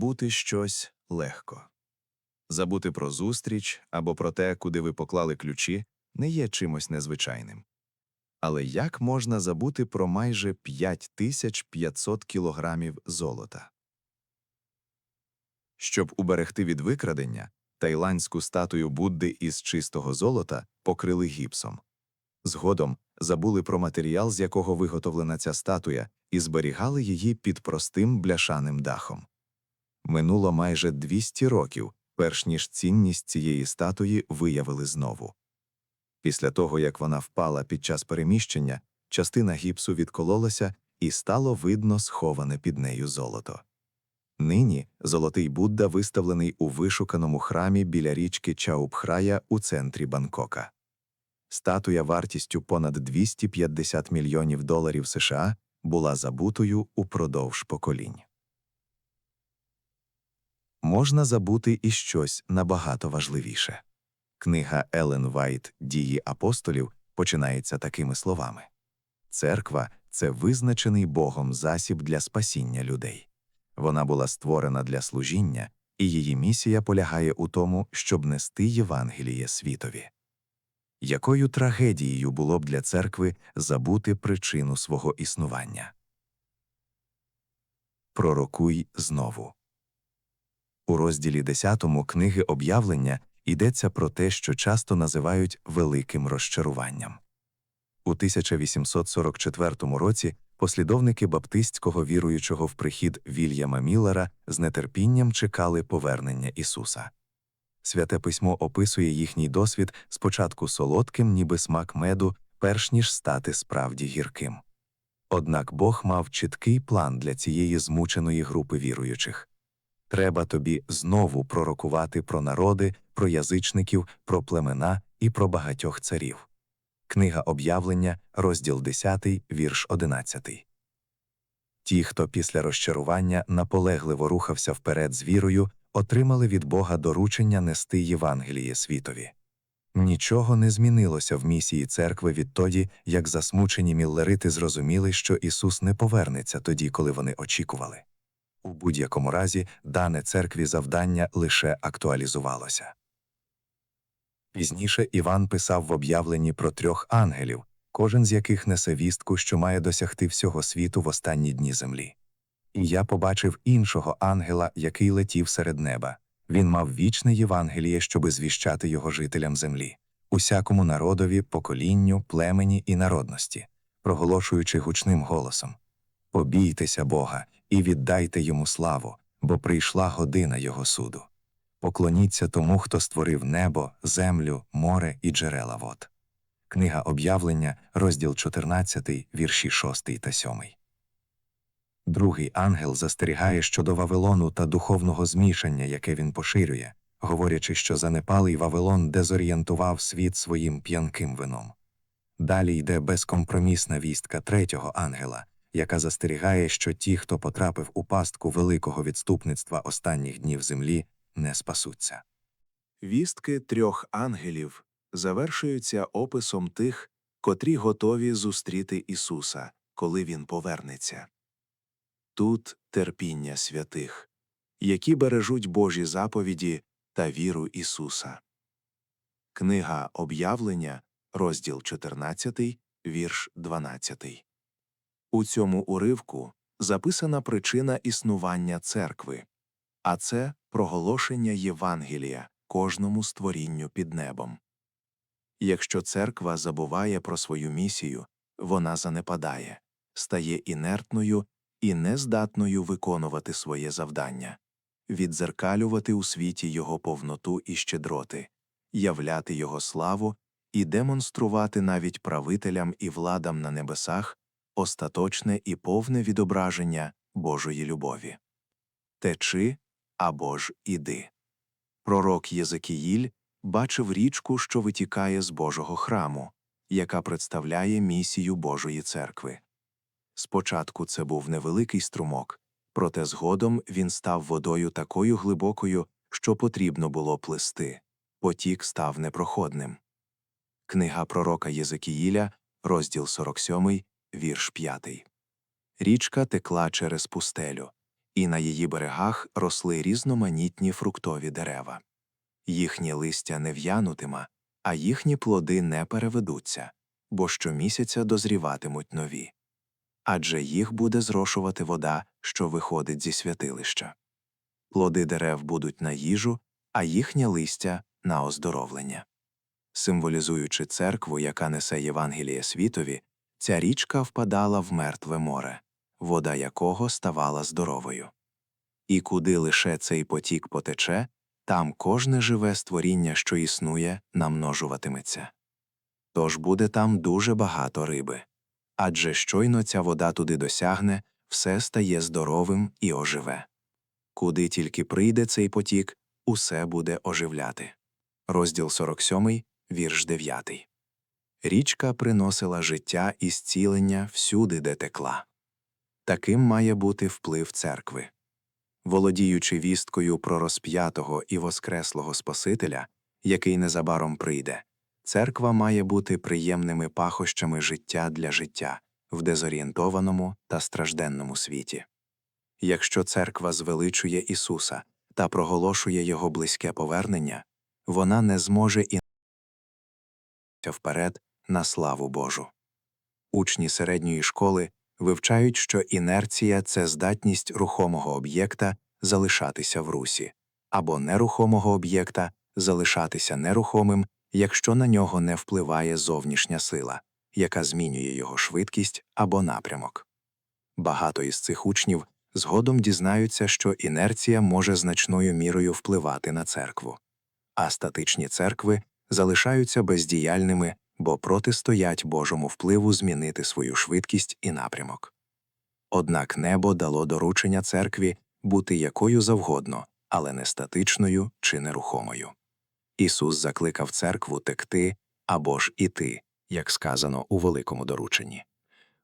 Забути щось легко. Забути про зустріч або про те, куди ви поклали ключі, не є чимось незвичайним. Але як можна забути про майже 5500 кілограмів золота? Щоб уберегти від викрадення, тайландську статую Будди із чистого золота покрили гіпсом. Згодом забули про матеріал, з якого виготовлена ця статуя, і зберігали її під простим бляшаним дахом. Минуло майже 200 років, перш ніж цінність цієї статуї виявили знову. Після того, як вона впала під час переміщення, частина гіпсу відкололася і стало видно сховане під нею золото. Нині золотий Будда виставлений у вишуканому храмі біля річки Чаупхрая у центрі Бангкока. Статуя вартістю понад 250 мільйонів доларів США була забутою упродовж поколінь. Можна забути і щось набагато важливіше. Книга Елен Вайт Дії апостолів починається такими словами: Церква це визначений Богом засіб для спасіння людей. Вона була створена для служіння, і її місія полягає у тому, щоб нести Євангеліє світові. Якою трагедією було б для церкви забути причину свого існування? Пророкуй знову. У розділі 10 книги об'явлення йдеться про те, що часто називають великим розчаруванням. У 1844 році послідовники баптистського віруючого в прихід Вільяма Міллера з нетерпінням чекали повернення Ісуса. Святе письмо описує їхній досвід спочатку солодким, ніби смак меду, перш ніж стати справді гірким. Однак Бог мав чіткий план для цієї змученої групи віруючих. Треба тобі знову пророкувати про народи, про язичників, про племена і про багатьох царів. Книга об'явлення, розділ 10, вірш 11. Ті, хто після розчарування наполегливо рухався вперед з вірою, отримали від Бога доручення нести Євангеліє світові. Нічого не змінилося в місії церкви відтоді, як засмучені міллерити зрозуміли, що Ісус не повернеться тоді, коли вони очікували. У будь-якому разі дане церкві завдання лише актуалізувалося. Пізніше Іван писав в об'явленні про трьох ангелів, кожен з яких несе вістку, що має досягти всього світу в останні дні землі. І я побачив іншого ангела, який летів серед неба. Він мав вічне Євангеліє, щоби звіщати його жителям землі, усякому народові, поколінню, племені і народності, проголошуючи гучним голосом Побійтеся Бога і віддайте йому славу, бо прийшла година Його суду. Поклоніться тому, хто створив небо, землю, море і джерела вод. Книга об'явлення, розділ 14, вірші 6 та 7. Другий ангел застерігає щодо Вавилону та духовного змішання, яке він поширює, говорячи, що занепалий Вавилон дезорієнтував світ своїм п'янким вином. Далі йде безкомпромісна вістка третього ангела, яка застерігає, що ті, хто потрапив у пастку великого відступництва останніх днів землі, не спасуться. Вістки трьох ангелів завершуються описом тих, котрі готові зустріти Ісуса, коли Він повернеться. Тут терпіння святих, які бережуть Божі заповіді та віру Ісуса. Книга об'явлення, розділ 14, вірш 12. У цьому уривку записана причина існування церкви, а це проголошення Євангелія кожному створінню під небом. Якщо церква забуває про свою місію, вона занепадає, стає інертною і нездатною виконувати своє завдання, відзеркалювати у світі його повноту і щедроти, являти його славу і демонструвати навіть правителям і владам на небесах остаточне і повне відображення Божої любові. Течи або ж іди. Пророк Єзекіїль бачив річку, що витікає з Божого храму, яка представляє місію Божої церкви. Спочатку це був невеликий струмок, проте згодом він став водою такою глибокою, що потрібно було плисти. Потік став непроходним. Книга пророка Єзекіїля, розділ 47, вірш 5. Річка текла через пустелю, і на її берегах росли різноманітні фруктові дерева. Їхнє листя не в'янутиме, а їхні плоди не переведуться, бо щомісяця дозріватимуть нові. Адже їх буде зрошувати вода, що виходить зі святилища. Плоди дерев будуть на їжу, а їхнє листя на оздоровлення. Символізуючи церкву, яка несе Євангеліє світові, ця річка впадала в мертве море, вода якого ставала здоровою. І куди лише цей потік потече, там кожне живе створіння, що існує, намножуватиметься. Тож буде там дуже багато риби. Адже щойно ця вода туди досягне, все стає здоровим і оживе. Куди тільки прийде цей потік, усе буде оживляти. Розділ 47, вірш 9. Річка приносила життя і зцілення всюди, де текла. Таким має бути вплив церкви. Володіючи вісткою про розп'ятого і воскреслого Спасителя, який незабаром прийде, церква має бути приємними пахощами життя для життя в дезорієнтованому та стражденному світі. Якщо церква звеличує Ісуса та проголошує Його близьке повернення, вона не зможе і вперед на славу Божу. Учні середньої школи вивчають, що інерція це здатність рухомого об'єкта залишатися в русі, або нерухомого об'єкта залишатися нерухомим, якщо на нього не впливає зовнішня сила, яка змінює його швидкість або напрямок. Багато із цих учнів згодом дізнаються, що інерція може значною мірою впливати на церкву, а статичні церкви залишаються бездіяльними, бо протистоять Божому впливу змінити свою швидкість і напрямок. Однак небо дало доручення церкві бути якою завгодно, але не статичною чи нерухомою. Ісус закликав церкву текти або ж іти, як сказано у великому дорученні.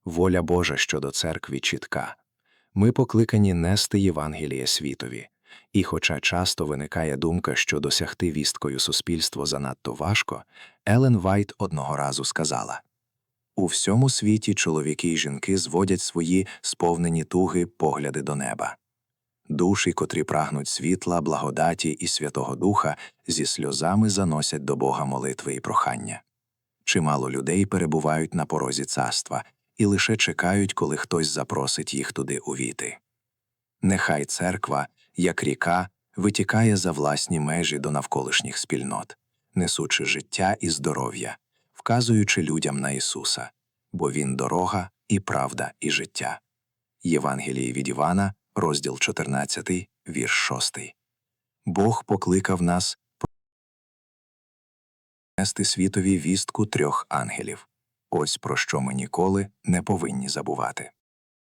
Воля Божа щодо церкви чітка. Ми покликані нести Євангеліє світові, і хоча часто виникає думка, що досягти вісткою суспільство занадто важко, Елен Вайт одного разу сказала У всьому світі чоловіки й жінки зводять свої сповнені туги погляди до неба. Душі, котрі прагнуть світла, благодаті і Святого Духа, зі сльозами заносять до Бога молитви і прохання. Чимало людей перебувають на порозі царства і лише чекають, коли хтось запросить їх туди увійти. Нехай церква, як ріка, витікає за власні межі до навколишніх спільнот, несучи життя і здоров'я, вказуючи людям на Ісуса, бо Він дорога і правда, і життя. Євангеліє від Івана, розділ 14, вірш 6. Бог покликав нас нести світові вістку трьох ангелів. Ось про що ми ніколи не повинні забувати.